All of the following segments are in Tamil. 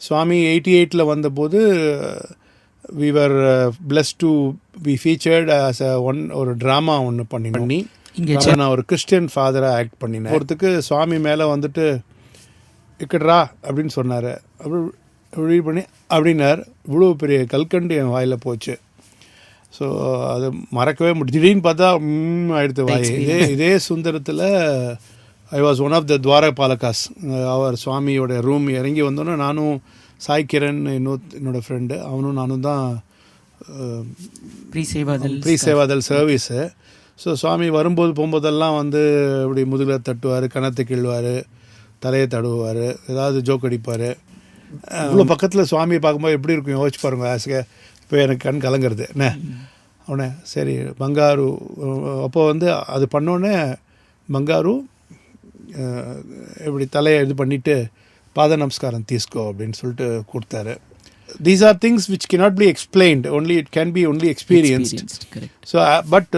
சுவாமி எயிட்டி எயிட்டில் வந்தபோது we were plus two be featured as a one ஒரு ட்ராமா ஒன்று பண்ணி பண்ணி இங்கே நான் ஒரு கிறிஸ்டியன் ஃபாதராக ஆக்ட் பண்ணினேன். ஒருத்துக்கு சுவாமி மேலே வந்துட்டு இக்கட்ரா அப்படின்னு சொன்னார். அப்படி பண்ணி அப்படின்னார். இவ்வளோ பெரிய கல்கண்டு என் வாயில் போச்சு. ஸோ அது மறக்கவே முடியும் திடீர்னு பார்த்தா ஆயிடுத்து வாய். இதே இதே சுந்தரத்தில் I was one of the துவார பாலகாஸ் அவர் சுவாமியோட ரூம் இறங்கி வந்தோன்னே நானும் சாய் கிரண் இன்னொரு என்னோடய ஃப்ரெண்டு அவனும் நானும் தான் pre Sevadal pre Sevadal service so Swami வரும்போது போகும்போதெல்லாம் வந்து இப்படி முதுகில் தட்டுவார் கணத்தை கிள்வார் தலையை தடுவார் ஏதாவது ஜோக் அடிப்பார் இவ்வளோ பக்கத்தில் சுவாமியை பார்க்கும்போது எப்படி இருக்கும் யோசிச்சு பாருங்க ஆசை இப்போ எனக்கு கண் கலங்குறது என்ன அவனே சரி பங்காரு அப்போ வந்து அது பண்ணோடனே பங்காரு இப்படி தலையை இது பண்ணிவிட்டு பாத நமஸ்காரம் தீஸ்கோ அப்படின்னு சொல்லிட்டு கொடுத்தாரு. These are things which cannot be explained. Only it can be only experienced. Correct so but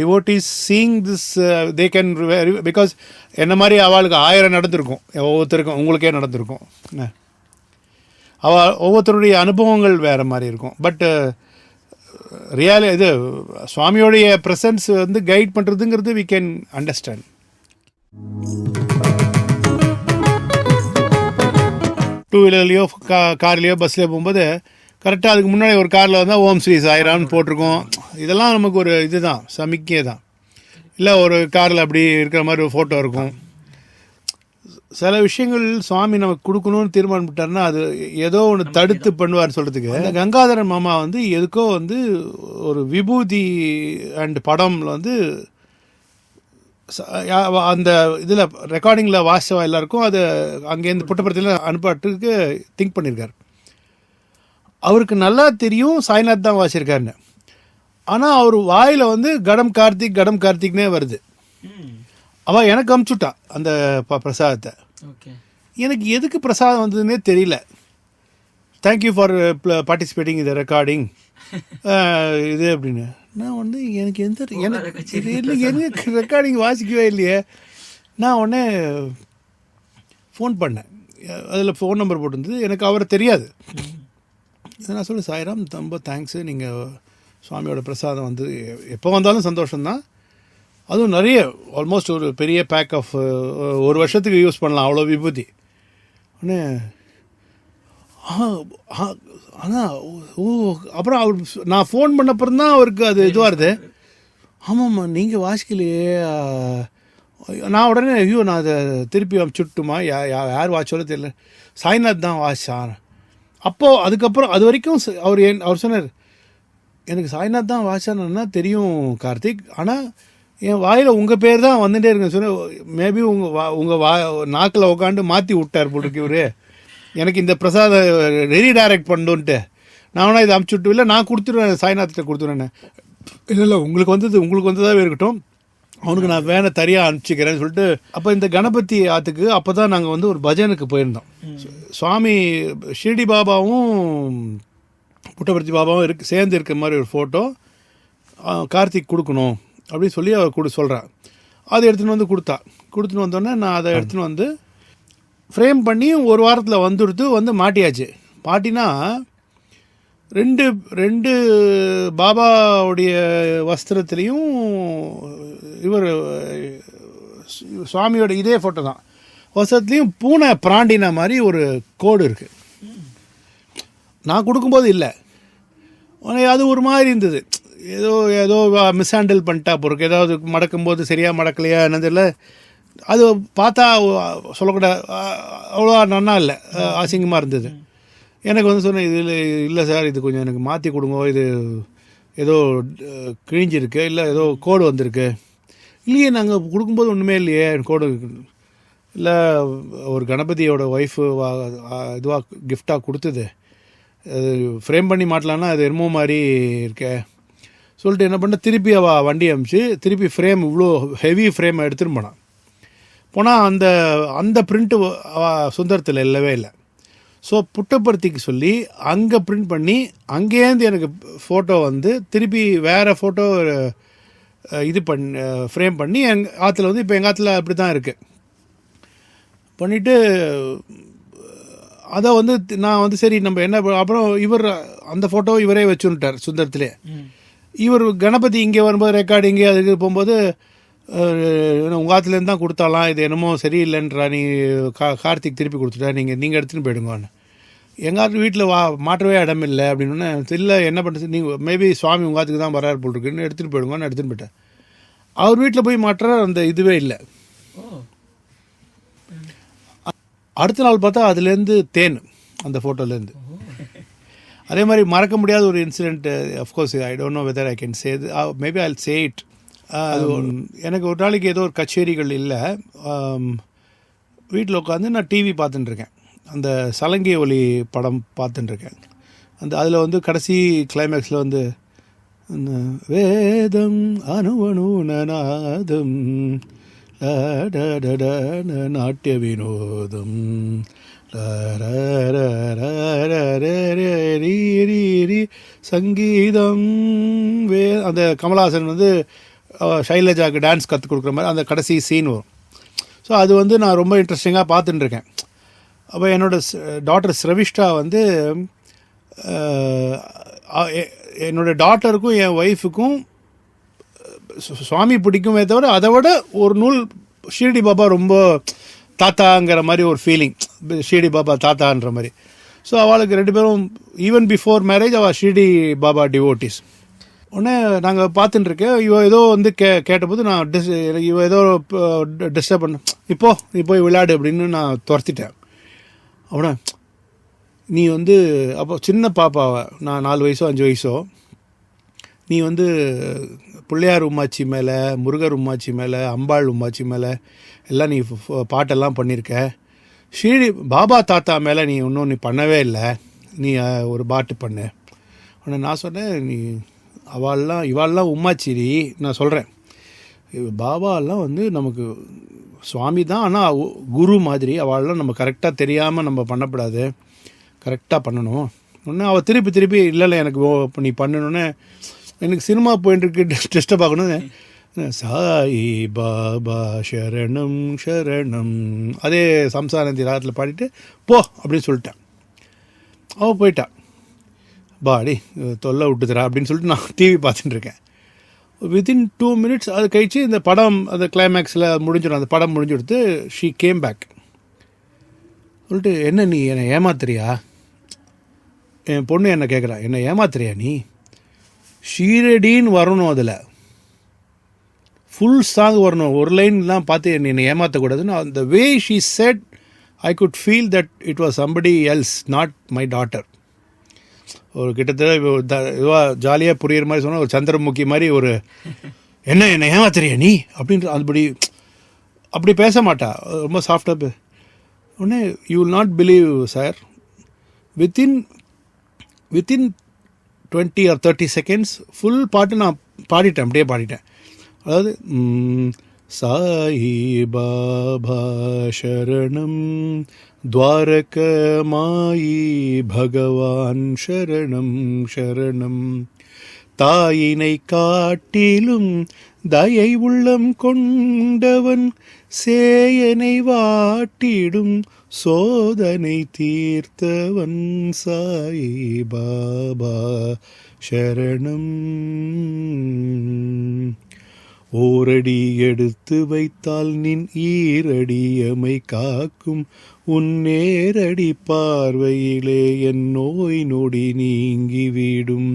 devotees seeing this they can because என்ன மாதிரி அவளுக்கு ஆயிரம் நடந்திருக்கும். ஒவ்வொருத்தருக்கும் உங்களுக்கே நடந்திருக்கும். அவ ஒவ்வொருத்தருடைய அனுபவங்கள் வேறு மாதிரி இருக்கும். பட் ரியாலி இது சுவாமியோடைய ப்ரெசன்ஸ் வந்து கைட் பண்ணுறதுங்கிறது வி கேன் அண்டர்ஸ்டாண்ட் டூ வீலர்லேயோ கா கார்லேயோ பஸ்லேயோ போகும்போது கரெக்டாக அதுக்கு முன்னாடி ஒரு காரில் வந்தால் ஓம் ஸ்ரீ சாய்ராம்னு போட்டிருக்கோம். இதெல்லாம் நமக்கு ஒரு இதுதான் சமிக்கை தான் இல்லை ஒரு காரில் அப்படி இருக்கிற மாதிரி ஒரு ஃபோட்டோ இருக்கும். சில விஷயங்கள் சுவாமி நமக்கு கொடுக்கணும்னு தீர்மானம் பண்ணிட்டாருன்னா அது ஏதோ ஒன்று தடுத்து பண்ணுவார் சொல்கிறதுக்கு அந்த கங்காதரன் மாமா வந்து எதுக்கோ வந்து ஒரு விபூதி அண்ட் படம்ல வந்து அந்த இதில் ரெக்கார்டிங்கில் வாசிச்சவா எல்லாருக்கும் அது அங்கேருந்து புட்டபுரத்தில் அனுப்பாட்டுக்கு திங்க் பண்ணியிருக்காரு அவருக்கு நல்லா தெரியும் சாய்நாத் தான் வாசியிருக்காருன்னு ஆனால் அவர் வாயில் வந்து கடம் கார்த்திக் கடம் கார்த்திக்னே வருது. அவள் எனக்கு அமுச்சுட்டா அந்த ப பிரசாதத்தை. ஓகே. எனக்கு எதுக்கு பிரசாதம் வந்ததுன்னே தெரியல. தேங்க்யூ ஃபார் பார்ட்டிசிபேட்டிங் இந்த ரெக்கார்டிங் இது அப்படின்னு. நான் வந்து எனக்கு எந்த எனக்கு இல்லை எனக்கு ரெக்கார்டிங் வாசிக்கவே இல்லையே. நான் உடனே ஃபோன் பண்ணேன். அதில் ஃபோன் நம்பர் போட்டிருந்தது. எனக்கு அவரை தெரியாது. நான் சொல்ல சாய்ராம் ரொம்ப தேங்க்ஸு நீங்கள் சுவாமியோட பிரசாதம் வந்து எப்போ வந்தாலும் சந்தோஷம்தான். அதுவும் நிறைய ஆல்மோஸ்ட் ஒரு பெரிய பேக் ஆஃப் ஒரு வருஷத்துக்கு யூஸ் பண்ணலாம் அவ்வளோ விபூதி. உடனே ஆனால் ஓ அப்புறம் அவர் நான் ஃபோன் பண்ணப்புறம் தான் அவருக்கு அது இதுவாக இருது ஆமாம்மா நீங்கள் வாசிக்கலையே நான் உடனே ஐயோ நான் அதை திருப்பி அனுப்பிச்சுட்டுமா யா யா- யார் வாட்சோல தெரியல. சாய்நாத் தான் வாசிச்சான். அப்போது அதுக்கப்புறம் அது வரைக்கும் அவர் என் அவர் சொன்னார் எனக்கு சாய்நாத் தான் வாசானா தெரியும் கார்த்திக். ஆனால் என் வாயில் உங்கள் பேர் தான் வந்துட்டே இருக்குன்னு சொன்னேன். மேபி உங்கள் வா உங்கள் வா நாக்கில் உட்காந்து மாற்றி விட்டார் போட்டுருக்கு இவரு. எனக்கு இந்த பிரசாத ரீடைரக்ட் பண்ணுன்ட்டு நான் இதை அமுச்சு விட்டு இல்லை நான் கொடுத்துருவேன் சாய்நாத்கிட்ட கொடுத்துருவேன் இல்லை இல்லை உங்களுக்கு வந்தது உங்களுக்கு வந்ததாகவே இருக்கட்டும். அவனுக்கு நான் வேணை தனியாக அனுப்பிச்சிக்கிறேன்னு சொல்லிட்டு அப்போ இந்த கணபதி ஆற்றுக்கு அப்போ தான் நாங்கள் வந்து ஒரு பஜனுக்கு போயிருந்தோம். சுவாமி ஷிரடி பாபாவும் புட்டபர்த்தி பாபாவும் இருக்கு சேர்ந்து இருக்க மாதிரி ஒரு ஃபோட்டோ கார்த்திக் கொடுக்கணும் அப்படின்னு சொல்லி அவர் கொடு சொல்கிறான் அதை எடுத்துன்னு வந்து கொடுத்தா. கொடுத்துன்னு வந்தோடனே நான் அதை எடுத்துன்னு வந்து ஃப்ரேம் பண்ணி ஒரு வாரத்தில் வந்துடுத்து வந்து மாட்டியாச்சு. மாட்டினா ரெண்டு ரெண்டு பாபாவுடைய வஸ்திரத்துலேயும் இவர் சுவாமியோட இதே ஃபோட்டோ தான். வஸ்திரத்துலேயும் பூனை பிராண்டின மாதிரி ஒரு கோடு இருக்குது நான் கொடுக்கும்போது இல்லை. அது ஒரு மாதிரி இருந்தது. ஏதோ ஏதோ மிஸ்ஹேண்டில் பண்ணிட்டா பொறுக்கு ஏதாவது மடக்கும்போது சரியாக மடக்கலையா என்னது இல்லை அது பார்த்தா சொல்லக்கூடாது அவ்வளோ நன்னா இல்லை. அசிங்கமாக இருந்தது. எனக்கு வந்து சொன்னேன் இதில் இல்லை சார் இது கொஞ்சம் எனக்கு மாற்றி கொடுங்க. இது ஏதோ கிழிஞ்சிருக்கு இல்லை ஏதோ கோடு வந்திருக்கு. இல்லையே நாங்கள் கொடுக்கும்போது ஒன்றுமே இல்லையே கோடு இல்லை ஒரு கணபதியோட ஒய்ஃபு இதுவாக கிஃப்டாக கொடுத்தது. அது ஃப்ரேம் பண்ணி மாட்டலான்னா அது என்னமோ மாதிரி இருக்கே. சொல்லிட்டு என்ன பண்ண திருப்பி அவள் வண்டி அமிச்சு திருப்பி ஃப்ரேம் இவ்வளோ ஹெவி ஃப்ரேம் எடுத்துன்னு போனான். போனால் அந்த அந்த பிரிண்ட்டு சுந்தரத்தில் இல்லவே இல்லை. ஸோ புட்டபர்த்திக்கு சொல்லி அங்கே பிரிண்ட் பண்ணி அங்கேருந்து எனக்கு ஃபோட்டோ வந்து திருப்பி வேறு ஃபோட்டோ இது பண்ணி ஃப்ரேம் பண்ணி எங் ஆற்றுல வந்து இப்போ எங்கள் ஆற்றுல அப்படி தான் இருக்குது பண்ணிவிட்டு அதை வந்து நான் வந்து சரி நம்ம என்ன அப்புறம் இவர் அந்த ஃபோட்டோ இவரே வச்சுட்டார் சுந்தரத்திலே. இவர் கணபதி இங்கே வரும்போது ரெக்கார்டிங்கு அதுக்கு போகும்போது உங்கள் ஆத்துலேருந்து தான் கொடுத்தாலாம் இது என்னமோ சரியில்லைன்றா நீ கா கார்த்திக் திருப்பி கொடுத்துட்டா நீங்கள் நீங்கள் எடுத்துன்னு போயிடுங்கன்னு எங்கள் வீட்டில் வா மாற்றவே இடம் இல்லை அப்படின்னு இல்லை என்ன பண்ணுறது நீங்கள் மேபி சுவாமி உங்காத்துக்கு தான் வராரு போல் இருக்குன்னு எடுத்துகிட்டு போயிடுங்கன்னு எடுத்துன்னு போயிட்டேன். அவர் வீட்டில் போய் மாற்ற அந்த இதுவே இல்லை. அடுத்த நாள் பார்த்தா அதுலேருந்து தேன் அந்த ஃபோட்டோலேருந்து அதே மாதிரி மறக்க முடியாத ஒரு incident of course I don't know whether I can say maybe I say it எனக்கு ஒரு நாளைக்கு ஏதோ ஒரு கச்சேரிகள் இல்லை. வீட்டில் உட்காந்து நான் டிவி பார்த்துட்டுருக்கேன் அந்த சலங்கை ஒலி படம் பார்த்துட்டுருக்கேன் அந்த அதில் வந்து கடைசி கிளைமேக்ஸில் வந்து அந்த வேதம் அணுவணுநாதம் நாட்டிய வினோதம் ரீ சங்கீதம் வே அந்த கமலஹாசன் வந்து ஷைலஜாவுக்கு டான்ஸ் கற்றுக் கொடுக்குற மாதிரி அந்த கடைசி சீன் வரும். ஸோ அது வந்து நான் ரொம்ப இன்ட்ரெஸ்டிங்காக பார்த்துட்டுருக்கேன். அப்போ என்னோட டாட்டர் ஸ்ரவிஷ்டா வந்து என்னோடய என்னோட டாட்டருக்கும் என் ஒய்ஃபுக்கும் சுவாமி பிடிக்குமே தவிர அதை விட ஒரு நூல் ஷீரடி பாபா ரொம்ப தாத்தாங்கிற மாதிரி ஒரு ஃபீலிங் ஷீரடி பாபா தாத்தான்ற மாதிரி. ஸோ அவளுக்கு ரெண்டு பேரும் ஈவன் பிஃபோர் மேரேஜ் அவள் ஷீரடி பாபா டிவோட்டிஸ் உடனே நாங்கள் பார்த்துட்டு இருக்கேன். இவ ஏதோ வந்து கே கேட்டபோது நான் டிஸ் எனக்கு இவ ஏதோ டிஸ்டர்ப் பண்ண இப்போ நீ போய் விளையாடு அப்படின்னு நான் துரத்திட்டேன். அவன நீ வந்து அப்போ சின்ன பாப்பாவை நான் நாலு வயசோ அஞ்சு வயசோ நீ வந்து பிள்ளையார் உமாச்சி மேலே முருகர் உமாச்சி மேலே அம்பாள் உமாச்சி மேலே எல்லாம் நீ பாட்டெல்லாம் பண்ணியிருக்க ஷீடி பாபா தாத்தா மேலே நீ இன்னும் நீ பண்ணவே இல்லை. நீ ஒரு பாட்டு பண்ணு. உடனே நான் சொன்னேன் நீ அவள்லாம் இவாள்லாம் உம்மாச்சிரி நான் சொல்கிறேன் பாபாலாம் வந்து நமக்கு சுவாமி தான் ஆனால் குரு மாதிரி அவள்லாம் நம்ம கரெக்டாக தெரியாமல் நம்ம பண்ணக்கூடாது கரெக்டாக பண்ணணும். ஒன்று அவள் திருப்பி திருப்பி இல்லை எனக்கு ஓ, நீ பண்ணணுன்னு எனக்கு சினிமா போயிட்டு இருக்கு டெஸ்ட்டை பார்க்கணும் சாயி பாபா ஷரணம் சரணம். அதே சம்சாரந்தி ராகத்தில் பாடிட்டு போ அப்படின்னு சொல்லிட்டேன். அவள் போயிட்டான் பாடி தொல்லை விட்டுதுரா அப்படின்னு சொல்லிட்டு நான் டிவி பார்த்துட்டு இருக்கேன் வித்தின் டூ மினிட்ஸ் அது கழிச்சு இந்த படம் அந்த கிளைமேக்ஸில் முடிஞ்சிடும். அந்த படம் முடிஞ்சுடுத்து ஷீ கேம் பேக் சொல்லிட்டு என்ன நீ என்னை ஏமாத்துறியா? என் பொண்ணு என்னை கேட்குறா என்னை ஏமாத்துறியா நீ? ஷீரடின்னு வரணும் அதில். ஃபுல் சாங் வரணும். ஒரு லைன்லாம் பார்த்து என்னை ஏமாற்றக்கூடாதுன்னு அந்த way she said I could feel that it was somebody else not my daughter ஒரு கிட்டத்தட்ட இதுவாக ஜாலியாக புரியுற மாதிரி சொன்னால் ஒரு சந்திரமுகி மாதிரி ஒரு என்ன என்ன ஏமாத்துறியா நீ? அப்படின்ற அதுபடி அப்படி பேச மாட்டா. ரொம்ப சாஃப்டாக உடனே you will not believe sir within within twenty or thirty seconds full பாட்டு நான் பாடிட்டேன் அப்படியே பாடிட்டேன். அதாவது ம், சாயி பாபா சரணம் துவாரகமாயி பகவான் சரணம் சரணம் தாயினை காட்டிலும் தயை உள்ளம் கொண்டவன் சேயனை வாட்டிடும் சோதனை தீர்த்தவன் சாயி பாபா சரணம். ஓரடி எடுத்து வைத்தால் நின் ஈரடியமை காக்கும். உன் நேரடி பார்வையிலே என் நோய் நொடி நீங்கிவிடும்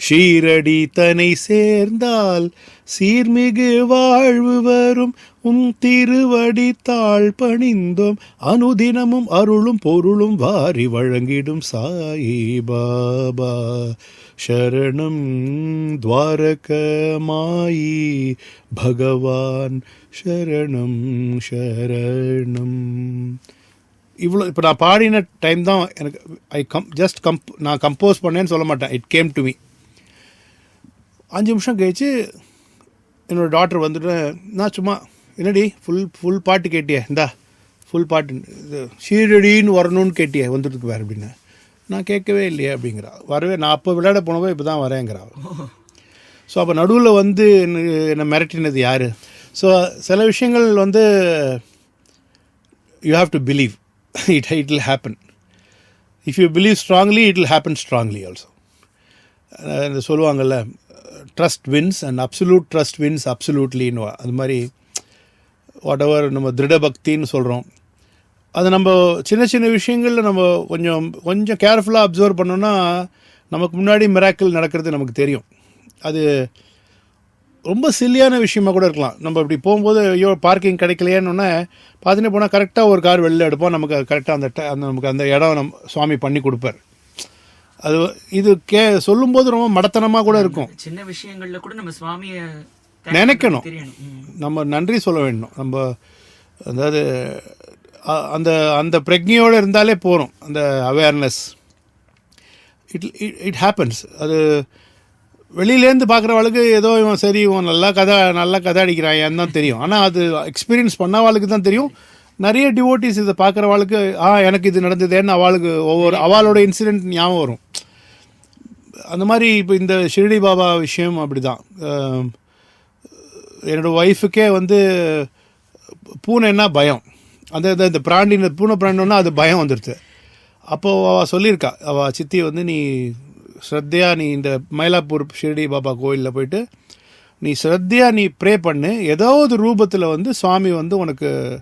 ஷீரடி தனை சேர்ந்தால் சீர்மிகு வாழ்வு வரும். உம் திருவடி தாழ் பணிந்தோம் அனுதினமும் அருளும் பொருளும் வாரி வழங்கிடும் சாயி பாபா. சரணம் துவாரகமாயி பகவான் சரணம் சரணம். இவ்வளோ இப்போ நான் பாடின டைம் தான் எனக்கு ஐ கம் ஜஸ்ட் கம்ப் நான் கம்போஸ் பண்ணேன்னு சொல்ல மாட்டேன். இட் கேம் டு மீ அஞ்சு நிமிஷம் கழிச்சு என்னோட டாக்டர் வந்துட்டு நான் சும்மா என்னடி? ஃபுல் ஃபுல் பாட்டு கேட்டியே? இந்தா ஃபுல் பாட்டு. இது ஷீரடின்னு வரணும்னு கேட்டியே வந்துட்டு வேறு அப்படின்னு. நான் கேட்கவே இல்லையே அப்படிங்கிறா. வரவே நான் அப்போ விளையாட போனவோ இப்போ தான் வரேங்கிறா ஸோ அப்போ நடுவில் வந்து என்ன- என்னை மிரட்டினது யார்? ஸோ சில விஷயங்கள் வந்து you have to believe it it will happen if you believe strongly it will happen strongly also இந்த சொல்லுவாங்கல்ல trust wins and absolute trust wins அப்சல்யூட்லின்னு அது மாதிரி வாட் எவர் நம்ம திருட பக்தின்னு சொல்கிறோம் அது நம்ம சின்ன சின்ன விஷயங்களில் நம்ம கொஞ்சம் கொஞ்சம் கேர்ஃபுல்லாக அப்சர்வ் பண்ணோன்னா நமக்கு முன்னாடி மிராக்கிள் நடக்கிறது நமக்கு தெரியும். அது ரொம்ப சில்லியான விஷயமா கூட இருக்கலாம். நம்ம இப்படி போகும்போது ஐயோ பார்க்கிங் கிடைக்கலையேன்னு பார்த்துட்டு போனால் கரெக்டாக ஒரு கார் வெளில எடுப்போம். நமக்கு கரெக்டாக அந்த அந்த நமக்கு அந்த இடம் நம் சுவாமி பண்ணி கொடுப்பார். அது இது கே சொல்லும்போது ரொம்ப மடத்தனமாக கூட இருக்கும். சின்ன விஷயங்கள்ல கூட நம்ம சுவாமிய நினைக்கணும். நம்ம நன்றி சொல்ல வேண்டும் நம்ம அதாவது அந்த அந்த பிரக்ஞையோடு இருந்தாலே போகிறோம் அந்த அவேர்னஸ் இட் இட் ஹேப்பன்ஸ் அது வெளியிலேருந்து பார்க்குறவாளுக்கு ஏதோ இவன் சரி இவன் நல்லா கதை நல்லா கதை அடிக்கிறான் தான் தெரியும். ஆனால் அது எக்ஸ்பீரியன்ஸ் பண்ணவாளுக்கு தான் தெரியும். நிறைய டிவோட்டிஸ் இதை பார்க்குறவாளுக்கு ஆ எனக்கு இது நடந்ததேன்னு அவளுக்கு ஒவ்வொரு அவளோட இன்சிடென்ட் ஞாபகம் வரும். அந்த மாதிரி இப்போ இந்த ஷிரடி பாபா விஷயம் அப்படி தான் என்னோடய ஒய்ஃபுக்கே வந்து பூனைன்னா பயம். அந்த இந்த- இந்த பூனை பிராண்டோன்னா அது பயம் வந்துடுது அப்போது அவள் சொல்லியிருக்கா அவள் சித்தி வந்து நீ ஸ்ரத்தையாக நீ இந்த மயிலாப்பூர் ஷிரடி பாபா கோயிலில் போயிட்டு நீ ஸ்ரத்தையாக நீ ப்ரே பண்ணு ஏதாவது ரூபத்தில் வந்து சுவாமி வந்து உனக்கு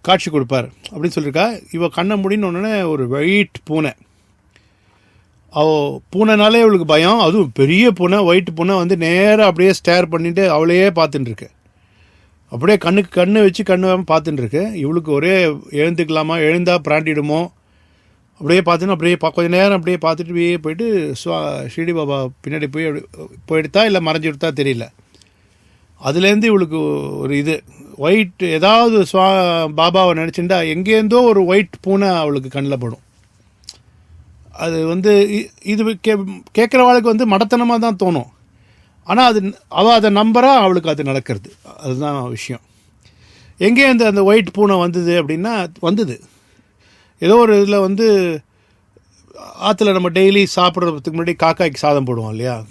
காட்சி கொடுப்பார். அப்படின்னு சொல்லியிருக்கா. இவள் கண்ணை முடின்னு உடனே ஒரு வெயிட் பூனை. அவ பூனைனாலே இவளுக்கு பயம். அதுவும் பெரிய பூனை ஒயிட் பூனை வந்து நேராக அப்படியே ஸ்டேர் பண்ணிட்டு அவளையே பார்த்துட்டுருக்கு அப்படியே கண்ணுக்கு கண்ணு வச்சு கண்ணு பார்த்துட்டுருக்கு இவளுக்கு ஒரே எழுந்துக்கலாமா எழுந்தா பிராண்டிடுமோ? அப்படியே பார்த்துன்னு அப்படியே பா கொஞ்ச நேரம் அப்படியே பார்த்துட்டு அப்படியே போயிட்டு சுவா ஷிரடி பாபா பின்னாடி போய் போயிடுத்தா இல்லை மறைஞ்சிடுத்தா தெரியல. அதுலேருந்து இவளுக்கு ஒரு இது. ஒயிட் ஏதாவது சுவா பாபாவை நினச்சிண்டா எங்கேருந்தோ ஒரு ஒயிட் பூனை அவளுக்கு கண்ணில் படும். அது வந்து இ- இது கே கேட்குறவாளுக்கு வந்து மடத்தனமாக தான் தோணும். ஆனால் அது அவள் அதை நம்புகிறா அவளுக்கு அது நடக்கிறது. அதுதான் விஷயம். எங்கே அந்த அந்த ஒயிட் பூனை வந்தது அப்படின்னா வந்தது. ஏதோ ஒரு இதில் வந்து ஆற்றுல நம்ம டெய்லி சாப்பிட்றதுக்கு முன்னாடி காக்காய்க்கு சாதம் போடுவோம் இல்லையா?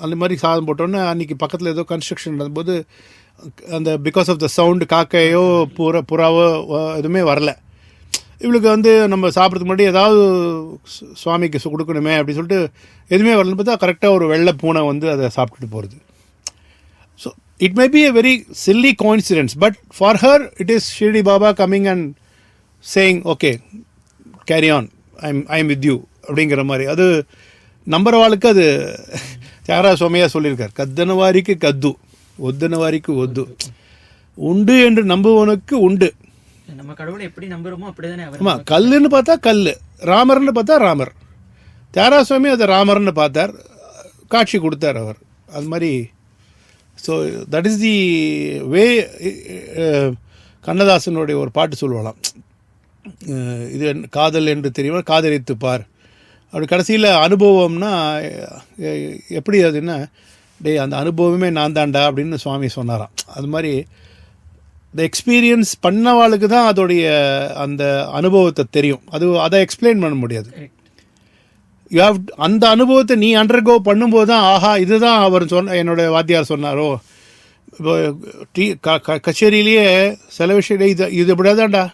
அந்த மாதிரி சாதம் போட்டோன்னே அன்றைக்கி பக்கத்தில் ஏதோ கன்ஸ்ட்ரக்ஷன் நடந்தபோது அந்த பிகாஸ் ஆஃப் த சவுண்டு காக்கையோ புறா புறாவோ எதுவுமே வரல. இவளுக்கு வந்து நம்ம சாப்பிட்றதுக்கு முன்னாடி ஏதாவது சுவாமிக்கு கொடுக்கணுமே அப்படின்னு சொல்லிட்டு எதுவுமே வரலன்னு பார்த்தா கரெக்டாக ஒரு வெள்ளை பூனை வந்து அதை சாப்பிட்டுட்டு போகிறது so it may be a very silly coincidence but for her it is Shirdi Baba coming and saying okay carry on I'm I'm with you அப்படிங்கிற மாதிரி. அது நம்புற வாழ்க்கை அது தியாகராஜ சுவாமியாக சொல்லியிருக்கார். கத்தன வாரிக்கு கத்து ஒத்தன வாரிக்கு ஒத்து. உண்டு என்று நம்புவனுக்கு உண்டு. நம்ம கடவுளை எப்படி நம்புறோமோ அப்படிதானே ஆமாம் கல்லுன்னு பார்த்தா கல் ராமர்னு பார்த்தா ராமர். தியாகராஜ சுவாமி அதை ராமர்னு பார்த்தார் காட்சி கொடுத்தார் அவர். அது மாதிரி so that is the way கண்ணதாசனுடைய ஒரு பாட்டு சொல்லுவாளாம். அஹ், இது காதல் என்று தெரியும் காதலித்து பார். அப்படி கடைசியில் அனுபவம்னா எப்படி அதுன்னா டேய் அந்த அனுபவமே நான் தான்டா அப்படின்னு சுவாமி சொன்னாராம். அது மாதிரி இந்த எக்ஸ்பீரியன்ஸ் பண்ணவாளுக்கு தான் அதோடைய அந்த அனுபவத்தை தெரியும். அது அதை எக்ஸ்பிளைன் பண்ண முடியாது. யூ ஹாவ் அந்த அனுபவத்தை நீ அண்டர்கோ பண்ணும்போது தான் ஆஹா இதுதான் அவர் சொன்ன என்னோட வாத்தியார் சொன்னாரோ? இப்போ டீ க க- கச்சேரியிலேயே சில விஷயம் இது இது இப்படியாதான்டா.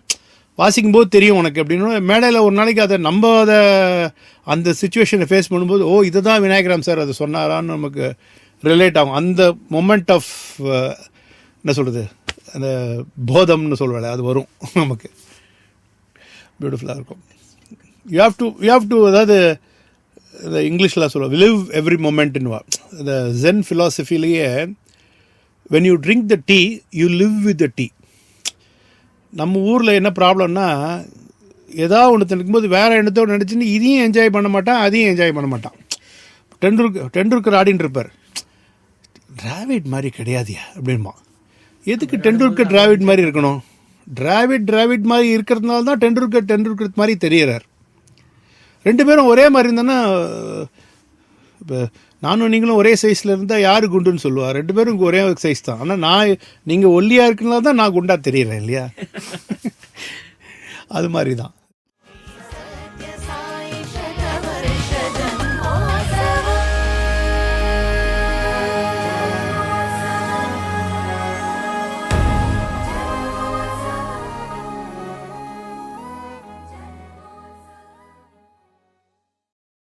வாசிக்கும் போது தெரியும் உனக்கு அப்படின்னு. மேடையில் ஒரு நாளைக்கு அதை நம்ம அதை அந்த சுச்சுவேஷனை ஃபேஸ் பண்ணும்போது ஓ இதுதான் விநாயகராம் சார் அதை சொன்னாரான்னு நமக்கு ரிலேட் ஆகும். அந்த மொமெண்ட் ஆஃப் என்ன சொல்கிறது அந்த போதம்னு சொல்வேன் அது வரும் நமக்கு. பியூட்டிஃபுல்லாக இருக்கும். You have to you have to அதாவது இந்த இங்கிலீஷில் சொல்லுவோம் லிவ் எவ்ரி மொமெண்ட்னுவா இந்த gen ஃபிலாசபிலேயே when you drink the tea you live with the tea நம்ம ஊரில் என்ன ப்ராப்ளம்னா ஏதாவது ஒன்று நினைக்கும்போது வேறு எண்ணத்தோடு நினச்சின்னு இதையும் என்ஜாய் பண்ண மாட்டான் அதையும் என்ஜாய் பண்ண மாட்டான். டெண்டுல்கர் டெண்டுல்கர் ஆடின்னு இருப்பார் டிராவிட் மாதிரி கிடையாதுயா அப்படின்மா எதுக்கு டெண்டுல்கர் டிராவிட் மாதிரி இருக்கணும்? டிராவிட் டிராவிட் மாதிரி இருக்கிறதுனால தான் டெண்டுல்கர் டெண்டுல்கர் மாதிரி தெரியறார். ரெண்டு பேரும் ஒரே மாதிரி இருந்தோன்னா இப்போ நானும் நீங்களும் ஒரே சைஸில் இருந்தால் யார் குண்டுன்னு சொல்லுவார் ரெண்டு பேரும் ஒரே சைஸ் தான். ஆனால் நான் நீங்கள் ஒல்லியாக இருக்குனால தான் நான் குண்டாக தெரியறேன் இல்லையா? அது மாதிரி தான்.